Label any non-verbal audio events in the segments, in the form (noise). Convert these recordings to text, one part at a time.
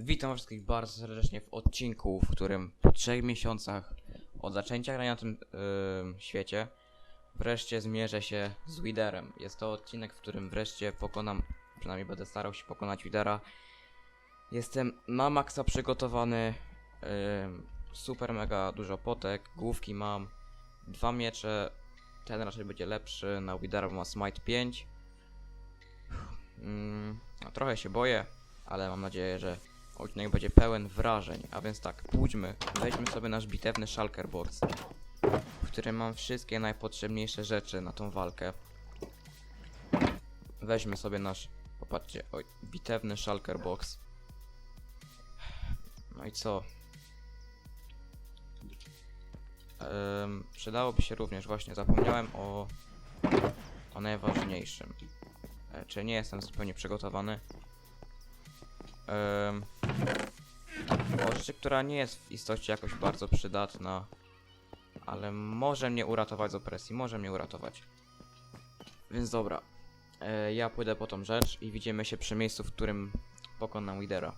Witam wszystkich bardzo serdecznie w odcinku, w którym po trzech miesiącach od zaczęcia grania na tym ym, świecie wreszcie zmierzę się z Widerem. Jest to odcinek, w którym wreszcie pokonam, przynajmniej będę starał się pokonać Widera. Jestem na maksa przygotowany, ym, super mega dużo potek, główki mam, dwa miecze, ten raczej będzie lepszy, na Widera ma Smite 5. Mm, no, trochę się boję, ale mam nadzieję, że odcinek będzie pełen wrażeń. A więc tak, pójdźmy, weźmy sobie nasz bitewny shulker box, w którym mam wszystkie najpotrzebniejsze rzeczy na tą walkę. Weźmy sobie nasz, popatrzcie, oj, bitewny shulker box. No i co? Przydałoby się również, właśnie zapomniałem o, o najważniejszym. E, czy nie jestem zupełnie przygotowany? Em, o rzeczy, która nie jest w istocie jakoś bardzo przydatna, ale może mnie uratować z opresji, może mnie uratować. Więc dobra, e, ja pójdę po tą rzecz i widzimy się przy miejscu, w którym pokonam Widera.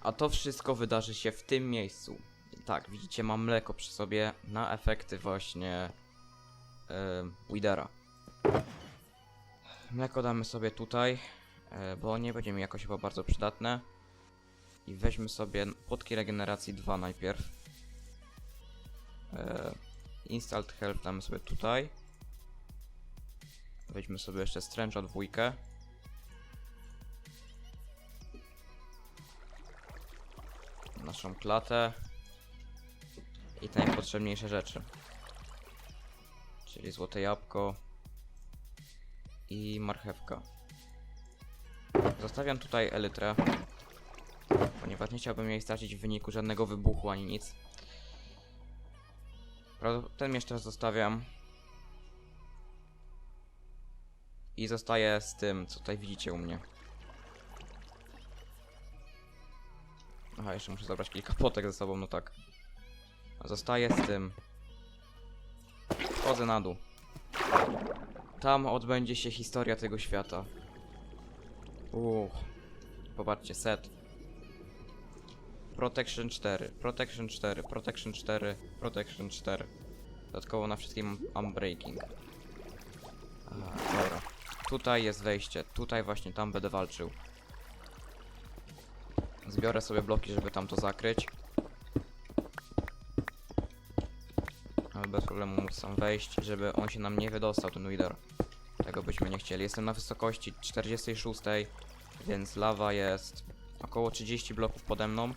A to wszystko wydarzy się w tym miejscu. Tak, widzicie, mam mleko przy sobie na efekty właśnie e, Widera. Mleko damy sobie tutaj, e, bo nie będzie mi jakoś chyba bardzo przydatne. I weźmy sobie płotki regeneracji 2 najpierw. E, Installed Health damy sobie tutaj. Weźmy sobie jeszcze Strange'a dwójkę. Naszą klatę. I te najpotrzebniejsze rzeczy. Czyli złote jabłko i marchewka. Zostawiam tutaj elytrę, ponieważ nie chciałbym jej stracić w wyniku żadnego wybuchu ani nic. Ten jeszcze zostawiam. I zostaję z tym, co tutaj widzicie u mnie. Aha, jeszcze muszę zabrać kilka potek ze sobą, no tak. Zostaję z tym. Wchodzę na dół. Tam odbędzie się historia tego świata. Uuu. Popatrzcie, set. Protection 4, Protection 4, Protection 4, Protection 4. Dodatkowo na wszystkim Unbreaking. Dobra. Tutaj jest wejście, tutaj właśnie tam będę walczył. Zbiorę sobie bloki, żeby tam to zakryć. Ale bez problemu móc tam wejść, żeby on się nam nie wydostał, ten Wither. Tego byśmy nie chcieli. Jestem na wysokości 46, więc lawa jest około 30 bloków pode mną.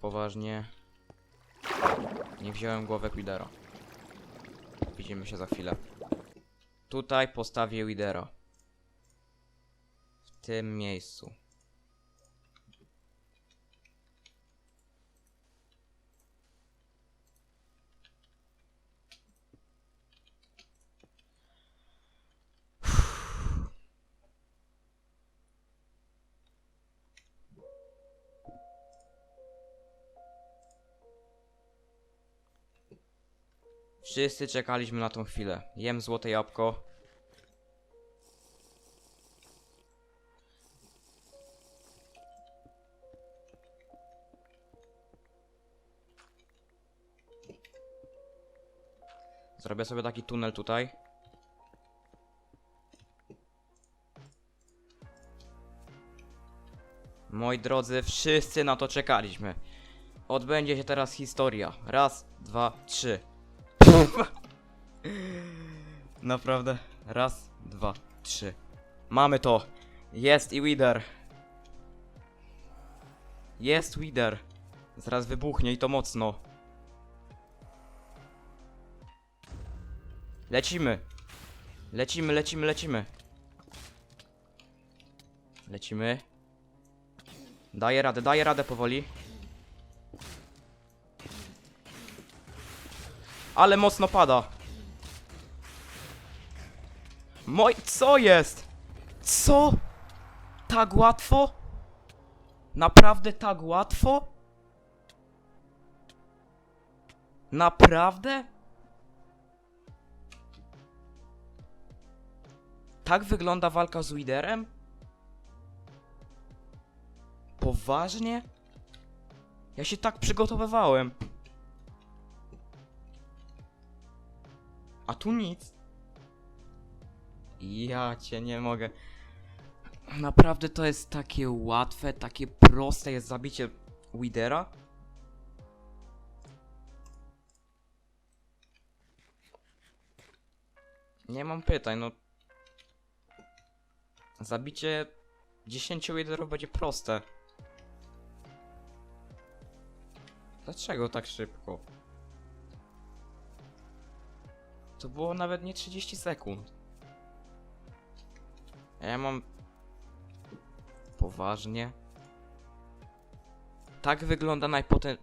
Poważnie. Nie wziąłem głowek Widera. Widzimy się za chwilę. Tutaj postawię Widera. W tym miejscu. Wszyscy czekaliśmy na tą chwilę. Jem złote jabłko. Zrobię sobie taki tunel tutaj. Moi drodzy, wszyscy na to czekaliśmy. Odbędzie się teraz historia. Raz, dwa, trzy. (laughs) Naprawdę. Raz, dwa, trzy. Mamy to. Jest i Wither. Jest Wither. Zaraz wybuchnie i to mocno. Lecimy. Lecimy, lecimy, lecimy. Lecimy. Daję radę, daję radę powoli. Ale mocno pada. Moj, co jest? Co? Tak łatwo? Naprawdę tak łatwo? Naprawdę? Tak wygląda walka z Widerem? Poważnie? Ja się tak przygotowywałem. A tu nic. Ja cię nie mogę. Naprawdę to jest takie łatwe, takie proste jest zabicie Widera? Nie mam pytań, no. Zabicie 10 Widerów będzie proste. Dlaczego tak szybko? To było nawet nie 30 sekund. A ja mam. Poważnie? Tak wygląda najpotę...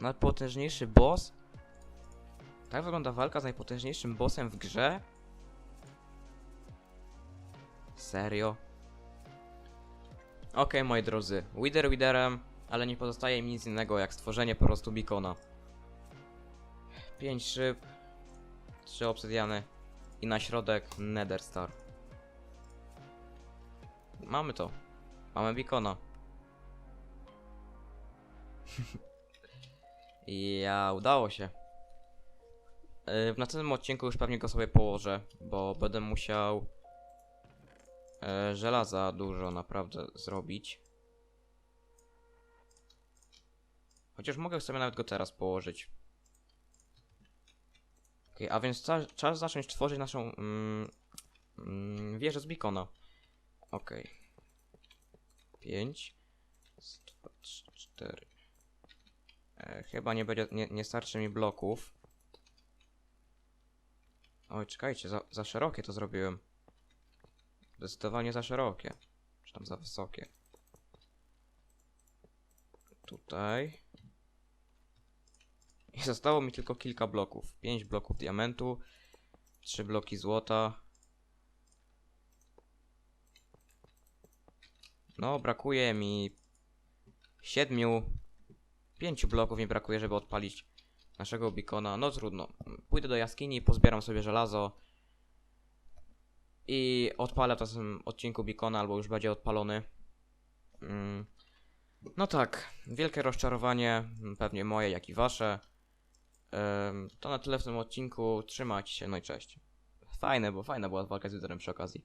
najpotężniejszy boss? Tak wygląda walka z najpotężniejszym bossem w grze? Serio? Okej, moi drodzy. Wither Witherem, ale nie pozostaje mi nic innego jak stworzenie po prostu beacona. 5 szyb, 3 obsydiany i na środek Nether Star. Mamy to. Mamy beacona. (laughs) ja, udało się. Yy, W następnym odcinku już pewnie go sobie położę, bo będę musiał e, żelaza dużo naprawdę zrobić. Chociaż mogę sobie nawet go teraz położyć. Okej, a więc ca- czas zacząć tworzyć naszą mm, mm, wieżę z beacona. Okej. 5 2, 3, 4 e, Chyba nie będzie, nie, nie starczy mi bloków. Oj, czekajcie, za, za szerokie to zrobiłem. Zdecydowanie za szerokie. Czy tam za wysokie. Tutaj. I zostało mi tylko kilka bloków. 5 bloków diamentu, 3 bloki złota. No, brakuje mi 7. 5 bloków mi brakuje, żeby odpalić naszego beacona. No trudno. Pójdę do jaskini, pozbieram sobie żelazo. I odpalę w tym odcinku beacona, albo już będzie odpalony. Mm. No tak, wielkie rozczarowanie, pewnie moje, jak i wasze. To na tyle w tym odcinku. Trzymajcie się, no i cześć. Fajne, bo fajna była walka z Witherem przy okazji.